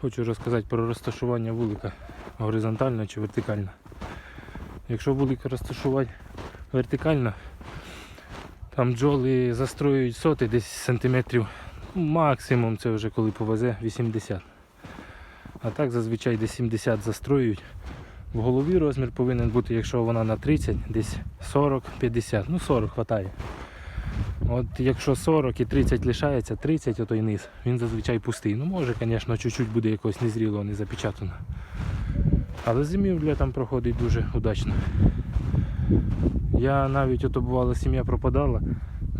Хочу розказати про розташування вулика горизонтально чи вертикально. Якщо вулика розташувати вертикально, там бджоли застроюють соти десь сантиметрів, ну, максимум це вже коли повезе 80. А так зазвичай десь 70 застроюють. В голові розмір повинен бути, якщо вона на 30, десь 40-50. Ну 40 хватає. От якщо 40 і 30 лишається, 30 отой низ, він зазвичай пустий. Ну може, звісно, чуть-чуть буде якось незрілого, не запечатано. Але зимівля там проходить дуже удачно. Я навіть ото бувало, сім'я пропадала,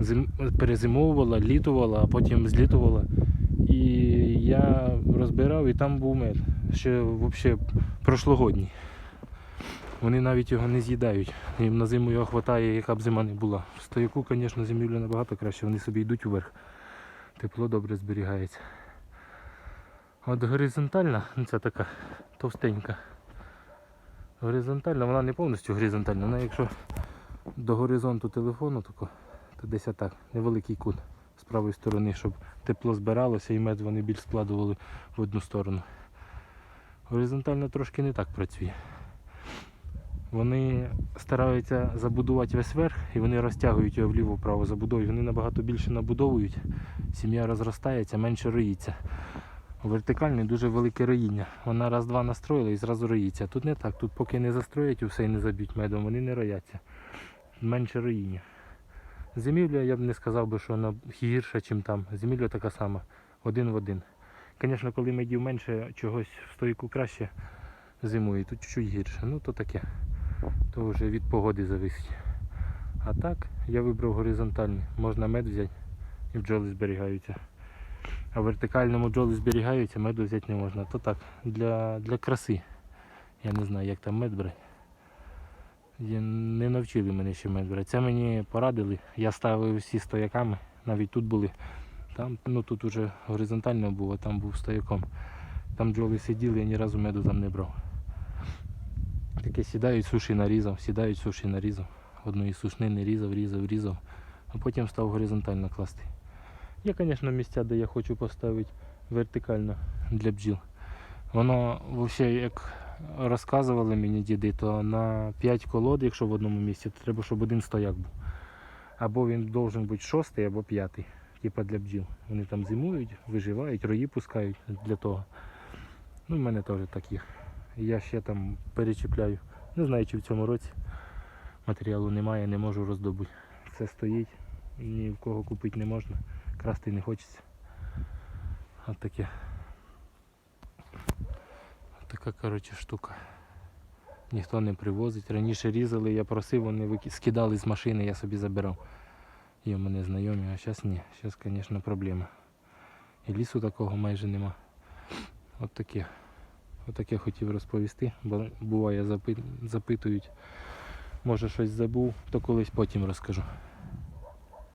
зим... перезимовувала, літувала, а потім злітувала. І я розбирав і там був мед. Ще взагалі прошлогодній. Вони навіть його не з'їдають. Їм на зиму його вистачає, яка б зима не була. В стояку, звісно, зимівля набагато краще, вони собі йдуть уверх. Тепло добре зберігається. От горизонтальна, ну це така товстенька. Горизонтальна, вона не повністю горизонтальна, вона якщо до горизонту телефону, то десь отак, невеликий кут з правої сторони, щоб тепло збиралося і мед вони більш складували в одну сторону. Горизонтально трошки не так працює. Вони стараються забудувати весь верх і вони розтягують його вліво-вправо забудовують. Вони набагато більше набудовують, сім'я розростається, менше роїться. У вертикальній дуже велике роїння. Вона раз-два настроїла і зразу роїться. Тут не так. Тут поки не застроять усе і не заб'ють медом, вони не рояться. Менше роїння. Зимівля я б не сказав би, що вона гірша, ніж там. Зимівля така сама, один в один. Звісно, коли медів менше, чогось в стойку краще зимує, тут чуть гірше. Ну то таке. То вже від погоди зависить. А так, я вибрав горизонтальний. Можна мед взяти і бджоли зберігаються. А в вертикальному бджоли зберігаються, меду взяти не можна. То так, для, для краси. Я не знаю, як там мед брати. Не навчили мене ще мед брати. Це мені порадили. Я ставив всі стояками, навіть тут були. Там, ну тут уже горизонтально було, там був стояком. Там бджоли сиділи, я ні разу меду там не брав. Таке сідають, суші нарізав, сідають, суші нарізав. Одної сушни не різав, різав, різав, а потім став горизонтально класти. Є, звісно, місця, де я хочу поставити вертикально для бджіл. Воно взагалі, як розказували мені діди, то на 5 колод, якщо в одному місці, то треба, щоб один стояк був. Або він должен бути шостий, або п'ятий, типа для бджіл. Вони там зимують, виживають, рої пускають для того. Ну, в мене теж так є. Я ще там перечіпляю. Не знаю, чи в цьому році матеріалу немає, не можу роздобути. Все стоїть, ні в кого купити не можна, красти не хочеться. От таке. От така коротше штука. Ніхто не привозить. Раніше різали, я просив, вони скидали з машини, я собі забирав. Є в мене знайомі, а зараз ні. Зараз, звісно, проблема. І лісу такого майже нема. От таке. От я хотів розповісти, бо буває запитують, може щось забув, то колись потім розкажу.